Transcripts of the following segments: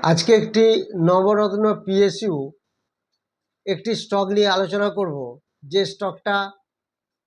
আজকে একটি নবরত্ন পিএসইউ একটি স্টক নিয়ে আলোচনা করব, যে স্টকটা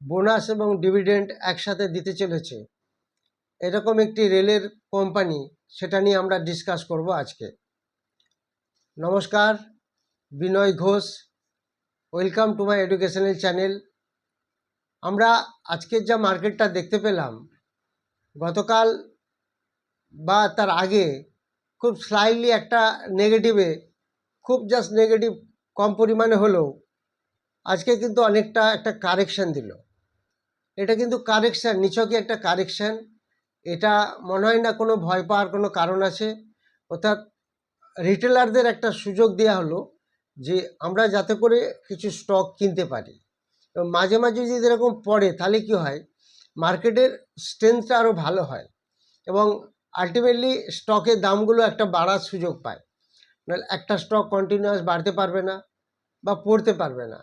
বোনাস এবং ডিভিডেন্ড একসাথে দিতে চলেছে। এরকম একটি রেলের কোম্পানি সেটা নিয়ে আমরা ডিসকাস করব আজকে। নমস্কার, Binay Ghosh. Welcome to my educational channel আমরা আজকের যা মার্কেটটা দেখতে পেলাম, গতকাল বা তার আগে খুব স্লাইটলি একটা নেগেটিভে খুব জাস্ট নেগেটিভ কম পরিমাণে হলেও আজকে কিন্তু অনেকটা একটা কারেকশান দিল। এটা কিন্তু কারেকশান নিচকে একটা কারেকশান এটা মনে হয় না কোনো ভয় পাওয়ার কোনো কারণ আছে। অর্থাৎ রিটেলারদের একটা সুযোগ দেওয়া হলো যে আমরা যাতে করে কিছু স্টক কিনতে পারি। মাঝে মাঝে যদি এরকম পড়ে তাহলে কি হয়? মার্কেটের স্ট্রেংথটা আরও ভালো হয়। এবং আলটিমেটলি স্টকের দামগুলো একটা বাড়ার সুযোগ পায়। নাহলে একটা স্টক কন্টিনিউয়াস বাড়তে পারবে না বা পড়তে পারবে না।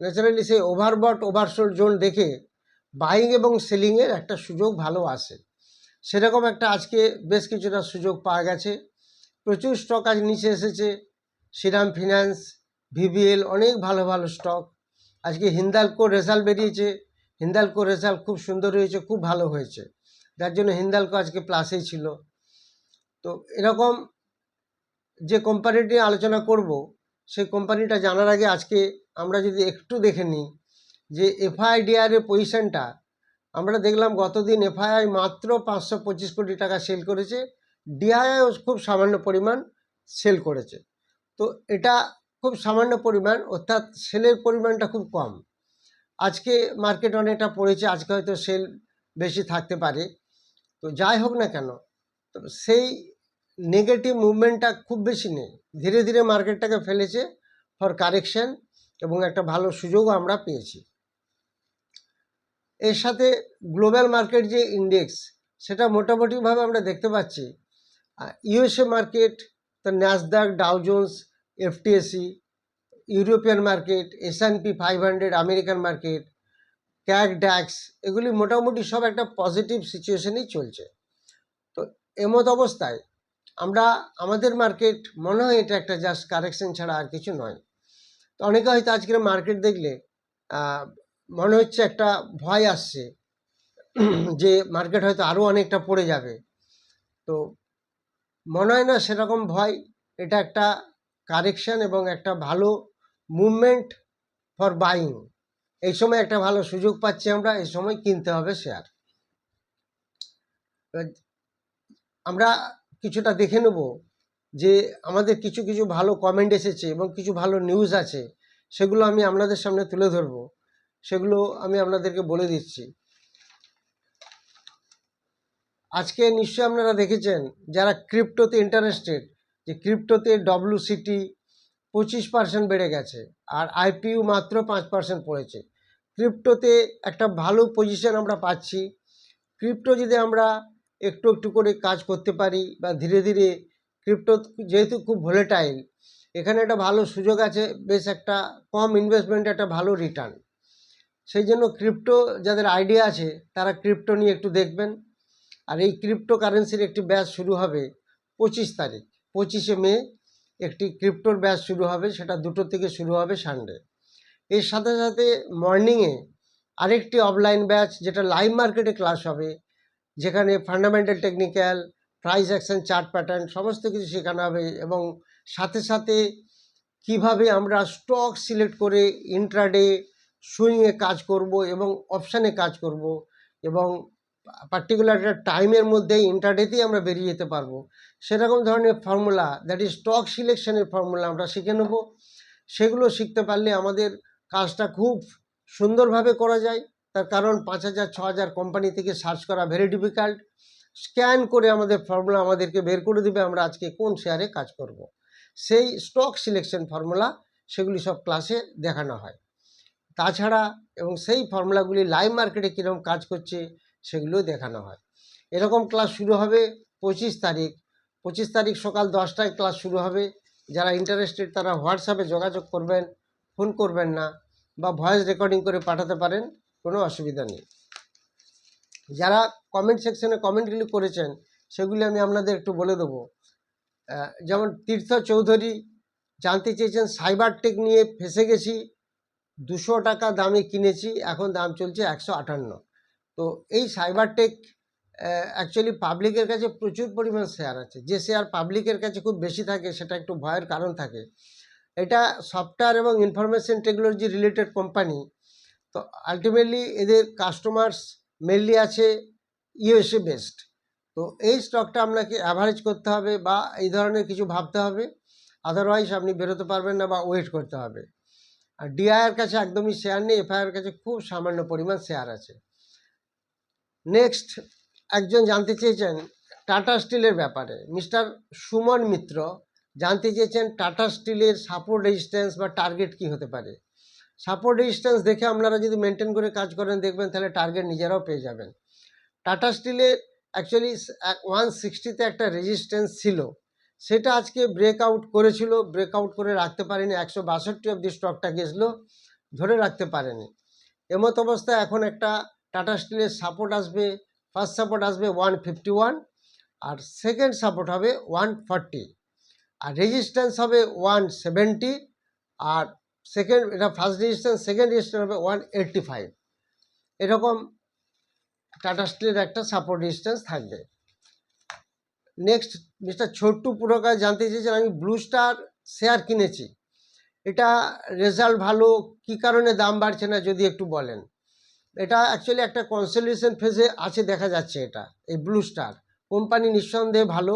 ন্যাচারালি সেই ওভারবট ওভারশোল্ড জোন দেখে বাইং এবং সেলিংয়ের একটা সুযোগ ভালো আসে। সেরকম একটা আজকে বেশ কিছুটা সুযোগ পাওয়া গেছে। প্রচুর স্টক আজ নিচে এসেছে। শ্রীরাম ফিনান্স ভিভিএল অনেক ভালো ভালো স্টক আজকে হিন্দালকো রেজাল্ট বেরিয়েছে। হিন্দালকো রেজাল্ট খুব সুন্দর হয়েছে, খুব ভালো হয়েছে। যার জন্য হিন্দালকো আজকে প্লাসেই ছিল। তো এরকম যে কোম্পানিটি আলোচনা করব, সেই কোম্পানিটা জানার আগে আজকে আমরা যদি একটু দেখে নিই যে এফআইডিআর এর পজিশনটা আমরা দেখলাম গতদিন এফআইআই মাত্র পাঁচশো পঁচিশ কোটি টাকা সেল করেছে ডিআইআইও খুব সামান্য পরিমাণ সেল করেছে। তো এটা খুব সামান্য পরিমাণ, অর্থাৎ সেলের পরিমাণটা খুব কম। আজকে মার্কেট অনেকটা পড়েছে, আজকে হয়তো সেল বেশি থাকতে পারে। তো যাই হোক না কেন, তো সেই নেগেটিভ মুভমেন্টটা খুব বেশি নেই। ধীরে ধীরে মার্কেটটাকে ফেলেছে ফর কারেকশন এবং একটা ভালো সুযোগও আমরা পেয়েছি। এর সাথে গ্লোবাল মার্কেট যে ইন্ডেক্স সেটা মোটামুটিভাবে আমরা দেখতে পাচ্ছি ইউএসএ মার্কেট তো Nasdaq Dow Jones FTSE European market S and P five hundred American market CAC DAX এগুলি মোটামুটি সব একটা পজিটিভ সিচুয়েশনেই চলছে। তো এমত অবস্থায় আমরা, আমাদের মার্কেট মনে হয় এটা একটা জাস্ট কারেকশন ছাড়া আর কিছু নয়। তো অনেকে হয়তো আজকের মার্কেট দেখলে মনে হচ্ছে একটা ভয় আসছে যে মার্কেট হয়তো আরও অনেকটা পড়ে যাবে। তো মনে হয় না সেরকম ভয়, এটা একটা কারেকশন এবং একটা ভালো মুভমেন্ট ফর বাইং এই সময় একটা ভালো সুযোগ পাচ্ছি আমরা, এই সময় কিনতে হবে শেয়ার আমরা কিছুটা দেখে নেব যে আমাদের কিছু কিছু ভালো কমেন্ট এসেছে এবং কিছু ভালো নিউজ আছে, সেগুলো আমি আপনাদের সামনে তুলে ধরব। সেগুলো আমি আপনাদেরকে বলে দিচ্ছি। আজকে নিশ্চয়ই আপনারা দেখেছেন যারা ক্রিপ্টোতে ইন্টারেস্টেড যে ক্রিপ্টোতে ডব্লিউসিটি পঁচিশ পার্সেন্ট বেড়ে গেছে, আর আইপিইউ মাত্র পাঁচ পার্সেন্ট পড়েছে। ক্রিপ্টোতে একটা ভালো পজিশন আমরা পাচ্ছি। ক্রিপ্টো যদি আমরা একটু একটু করে কাজ করতে পারি বা ধীরে ধীরে ক্রিপ্টো যেহেতু খুব ভোলেটাইল এখানে একটা ভালো সুযোগ আছে, বেশ একটা কম ইনভেস্টমেন্ট একটা ভালো রিটার্ন সেই জন্য ক্রিপ্টো যাদের আইডিয়া আছে, তারা ক্রিপ্টো নিয়ে একটু দেখবেন। আর এই ক্রিপ্টো কারেন্সির একটি ব্যাচ শুরু হবে পঁচিশ তারিখ, পঁচিশে মে, একটি ক্রিপ্টোর ব্যাচ শুরু হবে, সেটা দুটো থেকে শুরু হবে সানডে এর সাথে সাথে মর্নিংয়ে আরেকটি অফলাইন ব্যাচ যেটা লাইভ মার্কেটে ক্লাস হবে, যেখানে fundamental technical price action chart pattern সমস্ত কিছু শেখানো হবে এবং সাথে সাথে কীভাবে আমরা স্টক সিলেক্ট করে ইন্ট্রাডে সুইংয়ে কাজ করব এবং অপশানে কাজ করব এবং পার্টিকুলার একটা টাইমের মধ্যে ইন্টারডেতেই আমরা বেরিয়ে যেতে পারব। সেরকম ধরনের ফর্মুলা দ্যাট ইজ স্টক সিলেকশনের ফর্মুলা আমরা শিখে নেব। সেগুলো শিখতে পারলে আমাদের কাজটা খুব সুন্দরভাবে করা যায়। তার কারণ পাঁচ হাজার, ছ হাজার কোম্পানি থেকে সার্চ করা ভেরি ডিফিকাল্ট স্ক্যান করে আমাদের ফর্মুলা আমাদেরকে বের করে দেবে, আমরা আজকে কোন শেয়ারে কাজ করব। সেই স্টক সিলেকশন ফর্মুলা সেগুলি সব ক্লাসে দেখানো হয়। তাছাড়া এবং সেই ফর্মুলাগুলি লাইভ মার্কেটে কীরকম কাজ করছে সেগুলো দেখানো হয়। এরকম ক্লাস শুরু হবে পঁচিশ তারিখ। পঁচিশ তারিখ সকাল দশটায় ক্লাস শুরু হবে। যারা ইন্টারেস্টেড তারা হোয়াটসঅ্যাপে যোগাযোগ করবেন। ফোন করবেন না বা ভয়েস রেকর্ডিং করে পাঠাতে পারেন, কোনো অসুবিধা নেই। যারা কমেন্ট সেকশনে কমেন্টগুলি করেছেন, সেগুলি আমি আপনাদের একটু বলে দেবো। যেমন তীর্থ চৌধুরী, জানতে চেয়েছেন সাইবার টেক নিয়ে ফেসে গেছি, দুশো টাকা দামে কিনেছি, এখন দাম চলছে একশো আটান্ন। তো এই সাইবার টেক অ্যাকচুয়ালি পাবলিকের কাছে প্রচুর পরিমাণ শেয়ার আছে। যে শেয়ার পাবলিকের কাছে খুব বেশি থাকে, সেটা একটু ভয়ের কারণ থাকে। এটা সফটওয়্যার এবং ইনফরমেশন টেকনোলজি রিলেটেড কোম্পানি তো আলটিমেটলি এদের কাস্টমার্স মেনলি আছে ইউএসএ বেসড তো এই স্টকটা আপনাকে অ্যাভারেজ করতে হবে বা এই ধরনের কিছু ভাবতে হবে। আদারওয়াইজ আপনি বেরোতে পারবেন না বা ওয়েট করতে হবে। আর ডিআইয়ের কাছে একদমই শেয়ার নেই এফআইআর কাছে খুব সামান্য পরিমাণ শেয়ার আছে। নেক্সট একজন জানতে চেয়েছেন টাটা স্টিলের ব্যাপারে। মিস্টার সুমন মিত্র জানতে চেয়েছেন টাটা স্টিলের সাপোর্ট রেজিস্ট্যান্স বা টার্গেট কি হতে পারে। সাপোর্ট রেজিস্ট্যান্স দেখে আপনারা যদি মেনটেন করে কাজ করেন, দেখবেন তাহলে টার্গেট নিজেরাও পেয়ে যাবেন। টাটা স্টিলের অ্যাকচুয়ালি ওয়ান সিক্সটিতে একটা রেজিস্ট্যান্স ছিল। সেটা আজকে ব্রেকআউট করেছিল। ব্রেকআউট করে রাখতে পারেনি। একশো বাষট্টি অব্দি স্টকটা গেছিল। ধরে রাখতে পারেনি। এমত অবস্থায় এখন একটা টাটা স্টিলের সাপোর্ট আসবে। ফার্স্ট সাপোর্ট আসবে ওয়ান ফিফটি ওয়ান আর সেকেন্ড সাপোর্ট হবে ওয়ান ফর্টি আর রেজিস্ট্যান্স হবে ওয়ান সেভেন্টি আর সেকেন্ড এটা ফার্স্ট রেজিস্ট্যান্স সেকেন্ড রেজিস্ট্যান্স হবে ওয়ান এইট্টি ফাইভ এরকম টাটা স্টিলের একটা সাপোর্ট রেজিস্ট্যান্স থাকবে। নেক্সট মিস্টার ছোট্টু পুরকার জানতে চেয়েছেন, আমি ব্লু স্টার শেয়ার কিনেছি। এটা রেজাল্ট ভালো, কি কারণে দাম বাড়ছে না, যদি একটু বলেন। এটা অ্যাকচুয়ালি একটা কনসলিউশন ফেজে আছে, দেখা যাচ্ছে এটা, এই ব্লু স্টার কোম্পানি নিঃসন্দেহে ভালো।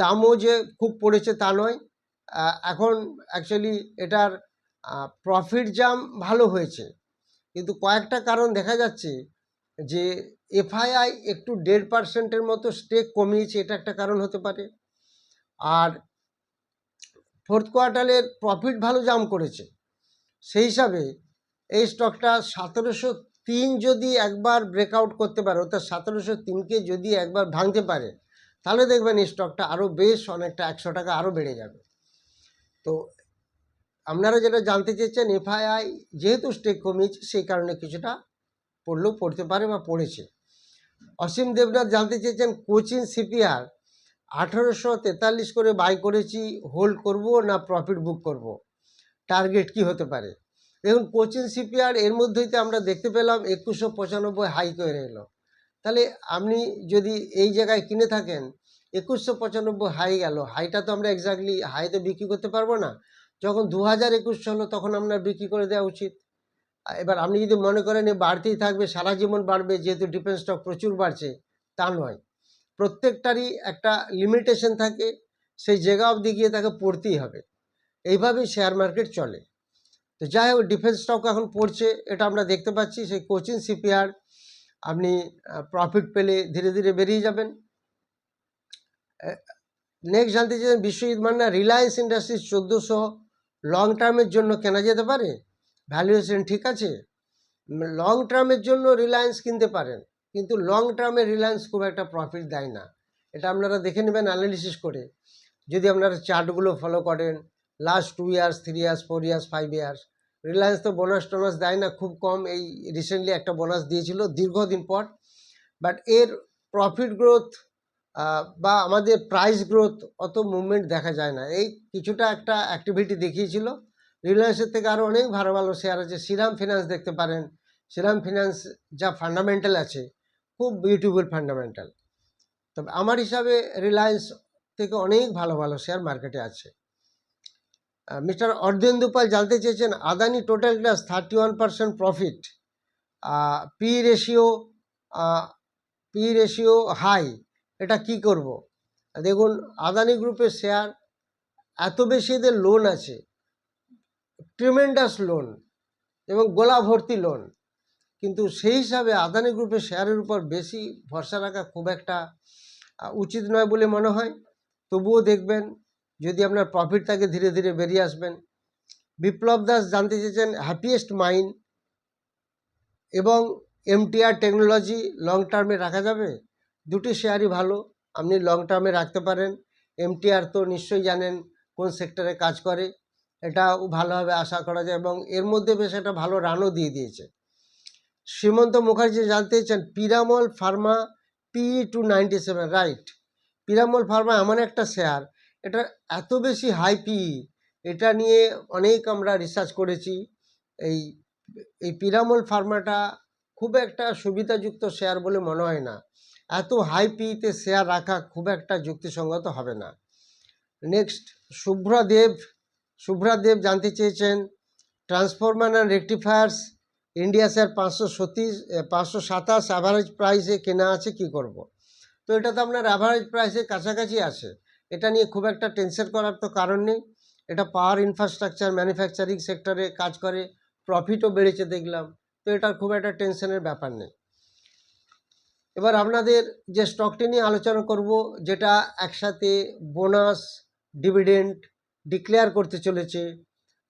দামও যে খুব পড়েছে তা নয়। এখন অ্যাকচুয়ালি এটার প্রফিট জাম ভালো হয়েছে। কিন্তু কয়েকটা কারণ দেখা যাচ্ছে যে এফআইআই একটু দেড় পার্সেন্টের মতো স্টেক কমিয়েছে, এটা একটা কারণ হতে পারে। আর ফোর্থ কোয়ার্টারের প্রফিট ভালো জাম করেছে। সেই হিসাবে এই স্টকটা সতেরোশো তিন যদি একবার ব্রেকআউট করতে পারে, অর্থাৎ সতেরোশো তিনকে যদি একবার ভাঙতে পারে তাহলে দেখবেন স্টকটা আরও বেশ অনেকটা একশো টাকা আরও বেড়ে যাবে। তো আপনারা যেটা জানতে চেয়েছেন এফআইআই যেহেতু স্টেক কমিয়েছে, সেই কারণে কিছুটা পড়লেও পড়তে পারে বা পড়েছে। অসীম দেবনাথ জানতে চেয়েছেন কোচিং সিপিআর আঠেরোশো তেতাল্লিশ করে বাই করেছি হোল্ড করব না প্রফিট বুক করব? টার্গেট কি হতে পারে? দেখুন কোচিং সিপিআর এর মধ্যেই তো আমরা দেখতে পেলাম, একুশশো পঁচানব্বই হাই করে এলো। তাহলে আপনি যদি এই জায়গায় কিনে থাকেন, একুশশো পঁচানব্বই হাই গেল। হাইটা তো আমরা এক্স্যাক্টলি হাইতে বিক্রি করতে পারব না। যখন দু হাজার একুশ হলো, তখন আপনার বিক্রি করে দেওয়া উচিত। এবার আপনি যদি মনে করেন এ বাড়তেই থাকবে, সারা জীবন বাড়বে, যেহেতু ডিফেন্স স্টক প্রচুর বাড়ছে, তা নয়। প্রত্যেকটারই একটা লিমিটেশন থাকে, সেই জায়গা অবধি গিয়ে তাকে পড়তেই হবে। এইভাবেই শেয়ার মার্কেট চলে। তো যাই হোক ডিফেন্স স্টক এখন পড়ছে, এটা আমরা দেখতে পাচ্ছি, সেই কোচিং সিপিআর আপনি প্রফিট পেলে ধীরে ধীরে বেরিয়ে যাবেন। নেক্সট জানতে চাইছেন, বিশ্বজিৎ মান্না রিলায়েন্স ইন্ডাস্ট্রিজ চোদ্দোশো লং টার্মের জন্য কেনা যেতে পারে? ভ্যালুয়েশন ঠিক আছে। লং টার্মের জন্য রিলায়েন্স কিনতে পারেন, কিন্তু লং টার্মে রিলায়েন্স খুব একটা প্রফিট দেয় না। এটা আপনারা দেখে নেবেন অ্যানালিসিস করে। যদি আপনারা চার্টগুলো ফলো করেন last two years three years four years five years Reliance তো বোনাস টোনাস দেয় না, খুব কম। এই রিসেন্টলি একটা বোনাস দিয়েছিল, দীর্ঘদিন পর। বাট এর প্রফিট গ্রোথ বা আমাদের প্রাইস গ্রোথ অত মুভমেন্ট দেখা যায় না। এই কিছুটা একটা অ্যাক্টিভিটি দেখিয়েছিল। রিলায়েন্সের থেকে আরও অনেক ভালো ভালো শেয়ার আছে। শ্রীরাম ফিনান্স দেখতে পারেন। শ্রীরাম ফিনান্স যা ফান্ডামেন্টাল আছে, খুব বিউটিফুল ফান্ডামেন্টাল তবে আমার হিসাবে রিলায়েন্স থেকে অনেক ভালো ভালো শেয়ার মার্কেটে আছে। মিস্টার অর্ধেন্দু পাল জানতে চেয়েছেন, Adani total gas thirty one percent profit P ratio P ratio high এটা কি করব? দেখুন, আদানি গ্রুপের শেয়ার এত বেশি এদের লোন আছে ট্রিমেন্ডাস লোন এবং গোলা ভর্তি লোন কিন্তু সেই হিসাবে আদানি গ্রুপের শেয়ারের উপর বেশি ভরসা রাখা খুব একটা উচিত নয় বলে মনে হয়। তবুও দেখবেন যদি আপনার প্রফিট থাকে ধীরে ধীরে বেরিয়ে আসবেন। বিপ্লব দাস জানতে চেয়েছেন হ্যাপিয়েস্ট মাইন্ড এবং এমটিআর টেকনোলজি লং টার্মে রাখা যাবে? দুটি শেয়ারই ভালো, আপনি লং টার্মে রাখতে পারেন। এমটিআর তো নিশ্চয়ই জানেন কোন সেক্টরে কাজ করে এটাও ভালোভাবে আশা করা যায় এবং এর মধ্যে বেশ একটা ভালো রানও দিয়ে দিয়েছে। শ্রীমন্ত মুখার্জি জানতে চান Piramal pharma P two ninety seven right Piramal pharma এমন একটা শেয়ার এটা এত বেশি হাই পি এটা নিয়ে অনেক আমরা রিসার্চ করেছি। এই এই পিরামল ফার্মাটা খুব একটা সুবিধাযুক্ত শেয়ার বলে মনে হয় না। এত হাই পিতে শেয়ার রাখা খুব একটা যুক্তিসঙ্গত হবে না। নেক্সট শুভ্রা দেব শুভ্রা দেব জানতে চেয়েছেন transformer and rectifiers India share পাঁচশো সতীশ পাঁচশো সাতাশ অ্যাভারেজ প্রাইসে কেনা আছে, কি করব। তো এটা তো আপনার অ্যাভারেজ প্রাইসের কাছাকাছি আছে। এটা নিয়ে খুব একটা টেনশন করার তো কারণ নেই। এটা পাওয়ার ইনফ্রাস্ট্রাকচার ম্যানুফ্যাকচারিং সেক্টরে কাজ করে প্রফিটও বেড়েছে দেখলাম। তো এটার খুব একটা টেনশনের ব্যাপার নেই। এবার আপনাদের যে স্টকটি নিয়ে আলোচনা করব, যেটা একসাথে বোনাস ডিভিডেন্ড ডিক্লেয়ার করতে চলেছে,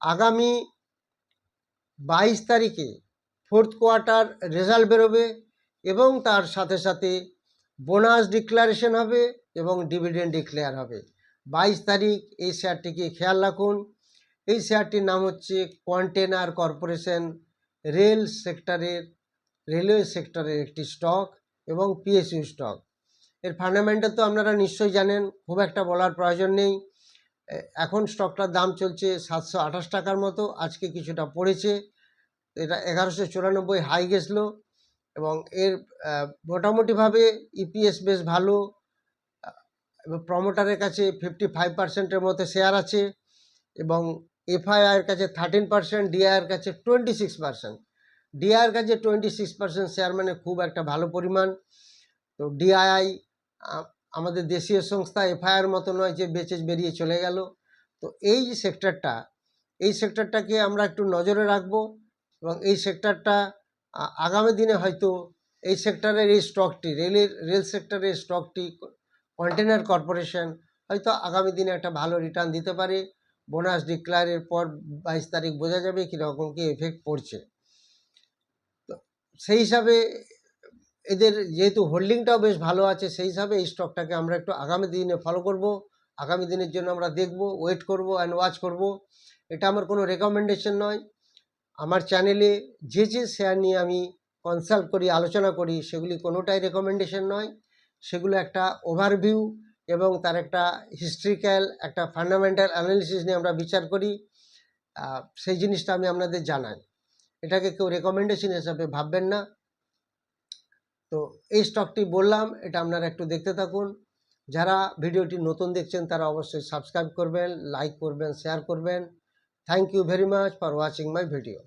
আগামী বাইশ তারিখে ফোর্থ কোয়ার্টার রেজাল্ট বেরোবে এবং তার সাথে সাথে বোনাস ডিক্লারেশন হবে। এবং ডিভিডেন্ড ডিক্লেয়ার হবে। বাইশ তারিখ এই শেয়ারটিকে খেয়াল রাখুন। এই শেয়ারটির নাম হচ্ছে কন্টেনার কর্পোরেশন রেল সেক্টরের রেলওয়ে সেক্টরের একটি স্টক এবং পিএসইউ স্টক এর ফান্ডামেন্টাল তো আপনারা নিশ্চয়ই জানেন, খুব একটা বলার প্রয়োজন নেই। এখন স্টকটার দাম চলছে সাতশো আঠাশ টাকার মতো, আজকে কিছুটা পড়েছে। এটা এগারোশো চুরানব্বই হাই গেছিল এবং এর মোটামুটিভাবে ইপিএস বেশ ভালো। এবং প্রমোটারের কাছে ফিফটি ফাইভ পার্সেন্টের মতো শেয়ার আছে এবং এফআইআর কাছে থার্টিন পার্সেন্ট ডিআইয়ের কাছে টোয়েন্টি সিক্স পার্সেন্ট ডিআইয়ের কাছে টোয়েন্টি সিক্স পার্সেন্ট শেয়ার মানে খুব একটা ভালো পরিমাণ। তো ডিআইআই আমাদের দেশীয় সংস্থা এফআইআর মতো নয় যে বেচে বেরিয়ে চলে গেল। তো এই যে সেক্টরটা এই সেক্টরটাকে আমরা একটু নজরে রাখব এবং এই সেক্টরটা আগামী দিনে হয়তো এই সেক্টরের এই স্টকটি রেলের রেল সেক্টরের স্টকটি কন্টেনার কর্পোরেশন হয়তো আগামী দিনে একটা ভালো রিটার্ন দিতে পারে। বোনাস ডিক্লারের পর বাইশ তারিখ বোঝা যাবে কীরকম কী এফেক্ট পড়ছে। তো সেই হিসাবে এদের যেহেতু হোল্ডিংটাও বেশ ভালো আছে, সেই হিসাবে এই স্টকটাকে আমরা একটু আগামী দিনে ফলো করব। আগামী দিনের জন্য আমরা দেখব ওয়েট করব অ্যান্ড ওয়াচ করব। এটা আমার কোনো রেকমেন্ডেশন নয়। আমার চ্যানেলে যে যে শেয়ার নিয়ে আমি কনসাল্ট করি, আলোচনা করি, সেগুলি কোনোটাই রেকমেন্ডেশন নয়। সেগুলো একটা ওভারভিউ এবং তার একটা হিস্ট্রিক্যাল একটা ফান্ডামেন্টাল অ্যানালিসিস নিয়ে আমরা বিচার করি। সেই জিনিসটা আমি আপনাদের জানাই। এটাকে কেউ রেকমেন্ডেশন হিসাবে ভাববেন না। তো এই স্টকটি বললাম, এটা আপনারা একটু দেখতে থাকুন। যারা ভিডিওটি নতুন দেখছেন, তারা অবশ্যই সাবস্ক্রাইব করবেন লাইক করবেন শেয়ার করবেন। Thank you very much for watching my video